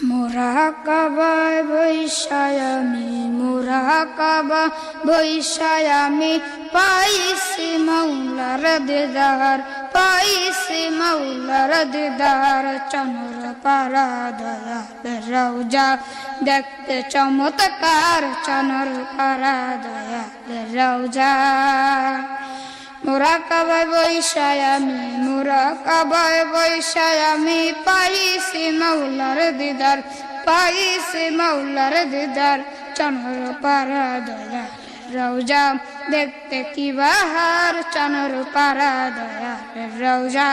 মোরা কাবায় বৈশায় আমি, মোরা কাবা বৈশায় আমি। মৌলার দিদার, পাইছি মৌলার দিদার। চনর পারা দয়াল রৌজা দেখতে চমৎকার চনর পারা দয়াল রৌজা মোরা কাবায় বৈশায় আমি, মোরা কাবায় বৈশায় আমি। পাইছি মৌলার দিদার, পাইছি মৌলার দিদার চনর পারা দয়া রৌজা দেখতে কি বাহার চনর পারা দয়া রৌজা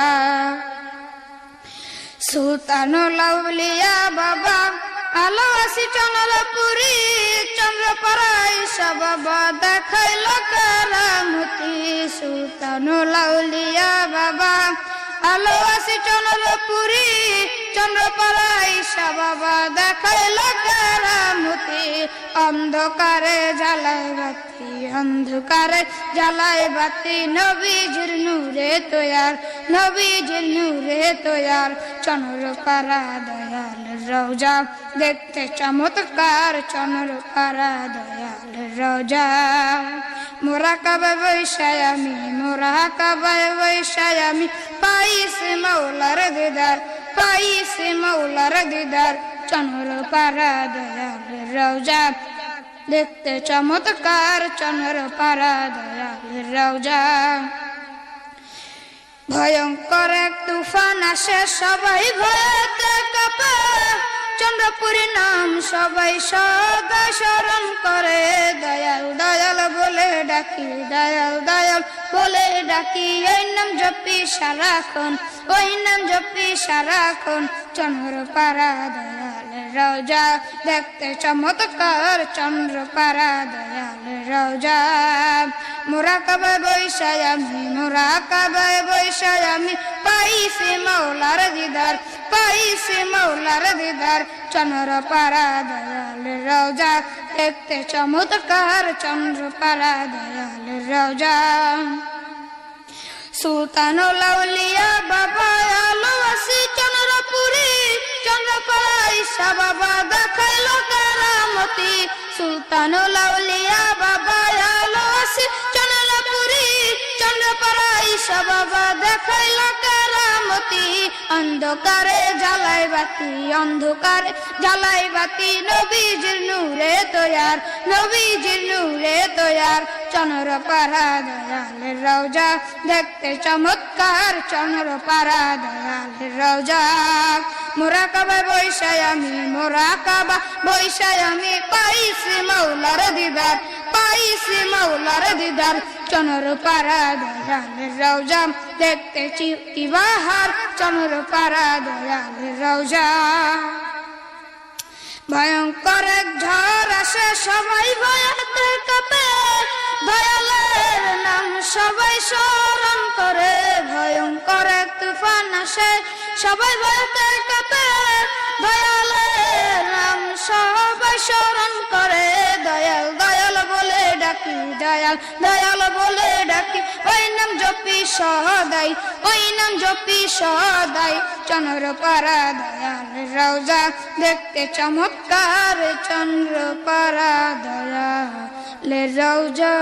সুলতান লাউলিয়া বাবা আলো আসি চনল পুরি চন্দ্র পরাই বাবা দেখাইল কারামতি। সুলতান লাউলিয়া বাবা আলো আসি চনল পুরি চন্দ্র পরাই বাবা দেখাইল কারামতি অন্ধকারে জ্বালাই বাতি, অন্ধকারে জ্বালাই বাতি। নবীজির নূরে তোয়ার, নবীজির নূরে তোয়ার। চনর পারা দয়াল রোজা দেখতে চমৎকার চনর পারা দয়াল রোজা মোরা কাবে বৈশায় আমি, মোরা কাবে বৈশায় আমি পাইছে মৌলার দিদার। পাইছে মৌলার দিদার চনর পারা দয়াল রোজা দেখতে চমৎকার চন্দ্র পারা দয়াল রওজা ভয়ঙ্কর এক তুফান আসে, সবাই ভয়তে কাপে। চন্দ্রপুরী নাম সবাই সদা স্মরণ করে, দয়াল দয়াল বলে ডাকি, দয়াল দয়াল বলে ডাকি ওই নাম জপি সারাক্ষণ ওই নাম জপি সারাক্ষণ চন্দ্র পারা দয়াল রওজা দেখতে চমৎকার, চন্দ্র পারা দয়াল রওজা মোরা কবে বৈশায় মোরা কবে বৈশায় পাইছি মৌলার দিদার পাইছি মৌলার দিদার। চন্দ্র পারা দয়াল রওজা দেখতে চমৎকার, চন্দ্র পারা দয়াল রওজা সুলতান লাউলিয়া চন্দ্রপাড়াই বাবা দেখাইল কারামতি সুলতান লাউলিয়া বাবা আলো আসি চন্দ্রপুরি চন্দ্রপাড়াই বাবা দেখাইল কারামতি অন্ধকারে জ্বালাই বাতি, অন্ধকারে জ্বালাই বাতি, নবীজির তোয়ার, নবীজির নূরে তোয়ার। চনর পারা দয়ালের রওজা, দেখতে চমৎকার চনর পারা দয়ালের রওজা। মোরা কাবা বৈশায় আমি, মোরা কাবা বৈশায় আমি, পাইছি মৌলার দিদার, পাইছি মৌলার দিদার। চনর পারা দয়ালের রওজা, দেখতে চিটি বাহার, চনর পারা দয়ালের রওজা। ভয়ঙ্কর ঝড় আসে সবাই ভয়াতে কাঁপে। দয়ালের নাম সবাই স্মরণ করে। ভয়ঙ্কর এক তুফান আসে সবাই ভয়াতে কাঁপে। দয়ালের নাম সবাই স্মরণ দয়াল দয়াল বলে ডাকে। ওই নাম জপি সদাই, ওই নাম জপি সদাই। চন্দ্র পারা দয়াল রওজা দেখতে চমৎকার চন্দ্র পারা দয়াল রওজা